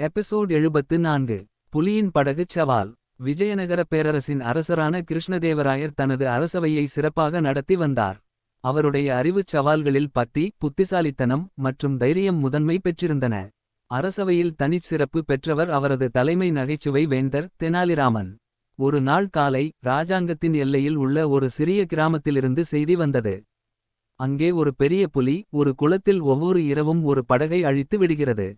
Episode எழுபத்து நான்கு புலியின் படகு சவால். விஜயநகர பேரரசின் அரசரான கிருஷ்ணதேவராயர் தனது அரசவையை சிறப்பாக நடத்தி வந்தார். அவருடைய அறிவுச் சவால்களில் பத்தி புத்திசாலித்தனம் மற்றும் தைரியம் முதன்மை பெற்றிருந்தன. அரசவையில் தனிச் சிறப்பு பெற்றவர் அவரது தலைமை நகைச்சுவை வேந்தர் தெனாலிராமன். ஒரு நாள் காலை ராஜாங்கத்தின் எல்லையில் உள்ள ஒரு சிறிய கிராமத்திலிருந்து செய்தி வந்தது. அங்கே ஒரு பெரிய புலி ஒரு குளத்தில் ஒவ்வொரு இரவும் ஒரு படகை அழித்து விடுகிறது.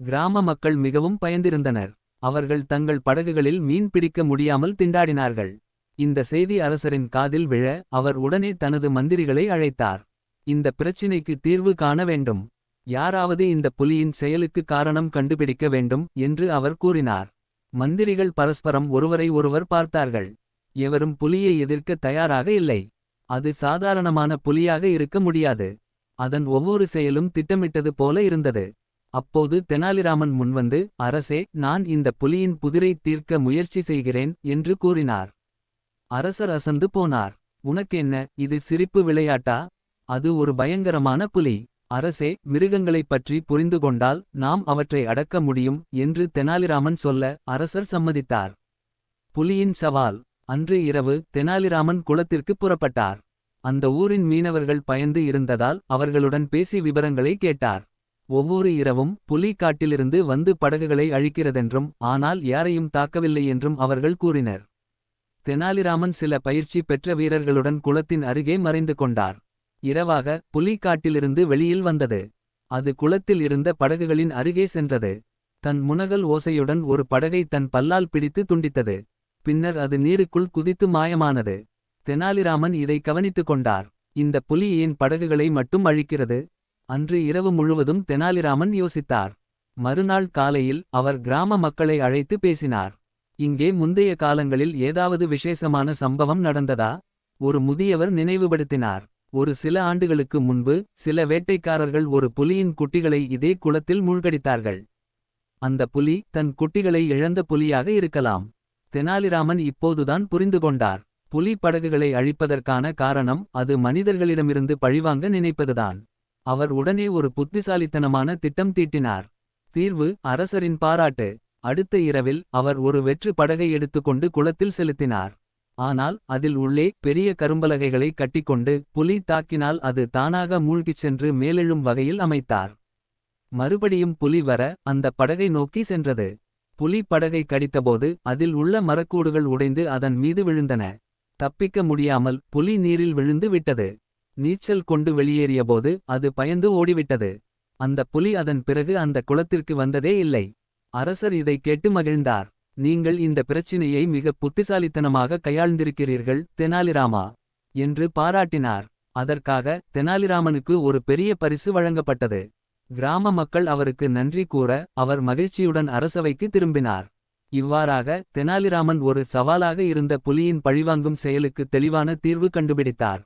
கிராம மக்கள் மிகவும் பயந்திருந்தனர். அவர்கள் தங்கள் படகுகளில் மீன் பிடிக்க முடியாமல் திண்டாடினார்கள். இந்த செய்தி அரசரின் காதில் விழ அவர் உடனே தனது மந்திரிகளை அழைத்தார். இந்த பிரச்சினைக்கு தீர்வு காண வேண்டும். யாராவது இந்த புலியின் செயலுக்கு காரணம் கண்டுபிடிக்க வேண்டும் என்று அவர் கூறினார். மந்திரிகள் பரஸ்பரம் ஒருவரை ஒருவர் பார்த்தார்கள். எவரும் புலியை எதிர்க்க தயாராக இல்லை. அது சாதாரணமான புலியாக இருக்க முடியாது. அதன் ஒவ்வொரு செயலும் திட்டமிட்டது போல இருந்தது. அப்போது தெனாலிராமன் முன்வந்து அரசே நான் இந்த புலியின் புதிரை தீர்க்க முயற்சி செய்கிறேன் என்று கூறினார். அரசர் அசந்து போனார். உனக்கென்ன இது சிரிப்பு விளையாட்டா? அது ஒரு பயங்கரமான புலி. அரசே மிருகங்களைப் பற்றி புரிந்து கொண்டால் நாம் அவற்றை அடக்க முடியும் என்று தெனாலிராமன் சொல்ல அரசர் சம்மதித்தார். புலியின் சவால். அன்று இரவு தெனாலிராமன் குளத்திற்கு புறப்பட்டார். அந்த ஊரின் மீனவர்கள் பயந்து இருந்ததால் அவர்களுடன் பேசி விவரங்களை கேட்டார். ஒவ்வொரு இரவும் புலி காட்டிலிருந்து வந்து படகுகளை அழிக்கிறதென்றும் ஆனால் யாரையும் தாக்கவில்லை என்றும் அவர்கள் கூறினர். தெனாலிராமன் சில பயிற்சி பெற்ற வீரர்களுடன் குளத்தின் அருகே மறைந்து கொண்டார். இரவாக புலி காட்டிலிருந்து வெளியில் வந்தது. அது குளத்தில் இருந்த படகுகளின் அருகே சென்றது. தன் முனகல் ஓசையுடன் ஒரு படகை தன் பல்லால் பிடித்து துண்டித்தது. பின்னர் அது நீருக்குள் குதித்து மாயமானது. தெனாலிராமன் இதை கவனித்துக் கொண்டார். இந்த புலி ஏன் படகுகளை மட்டும் அழிக்கிறது? அன்று இரவு முழுவதும் தெனாலிராமன் யோசித்தார். மறுநாள் காலையில் அவர் கிராம மக்களை அழைத்து பேசினார். இங்கே முந்தைய காலங்களில் ஏதாவது விசேஷமான சம்பவம் நடந்ததா? ஒரு முதியவர் நினைவுபடுத்தினார். ஒரு சில ஆண்டுகளுக்கு முன்பு சில வேட்டைக்காரர்கள் ஒரு புலியின் குட்டிகளை இதே குளத்தில் மூழ்கடித்தார்கள். அந்த புலி தன் குட்டிகளை இழந்த புலியாக இருக்கலாம். தெனாலிராமன் இப்போதுதான் புரிந்து கொண்டார். புலி படகுகளை அழிப்பதற்கான காரணம் அது மனிதர்களிடமிருந்து பழிவாங்க நினைப்பதுதான். அவர் உடனே ஒரு புத்திசாலித்தனமான திட்டம் தீட்டினார். தீர்வு அரசரின் பாராட்டு. அடுத்த இரவில் அவர் ஒரு வெற்று படகை எடுத்துக்கொண்டு குளத்தில் செலுத்தினார். ஆனால் அதில் உள்ளே பெரிய கரும்பலகைகளை கட்டிக்கொண்டு புலி தாக்கினால் அது தானாக மூழ்கிச் சென்று மேலெழும் வகையில் அமைத்தார். மறுபடியும் புலி வர அந்த படகை நோக்கி சென்றது. புலி படகை கடித்தபோது அதில் உள்ள மரக்கூடுகள் உடைந்து அதன் மீது விழுந்தன. தப்பிக்க முடியாமல் புலி நீரில் விழுந்து விட்டது. நீச்சல் கொண்டு வெளியேறியபோது அது பயந்து ஓடிவிட்டது. அந்த புலி அதன் பிறகு அந்த குளத்திற்கு வந்ததே இல்லை. அரசர் இதை கேட்டு மகிழ்ந்தார். நீங்கள் இந்த பிரச்சினையை மிக புத்திசாலித்தனமாக கையாழ்ந்திருக்கிறீர்கள் தெனாலிராமா என்று பாராட்டினார். அதற்காக தெனாலிராமனுக்கு ஒரு பெரிய பரிசு வழங்கப்பட்டது. கிராம மக்கள் அவருக்கு நன்றி கூற அவர் மகிழ்ச்சியுடன் அரசவைக்கு திரும்பினார். இவ்வாறாக தெனாலிராமன் ஒரு சவாலாக இருந்த புலியின் பழிவாங்கும் செயலுக்கு தெளிவான தீர்வு கண்டுபிடித்தார்.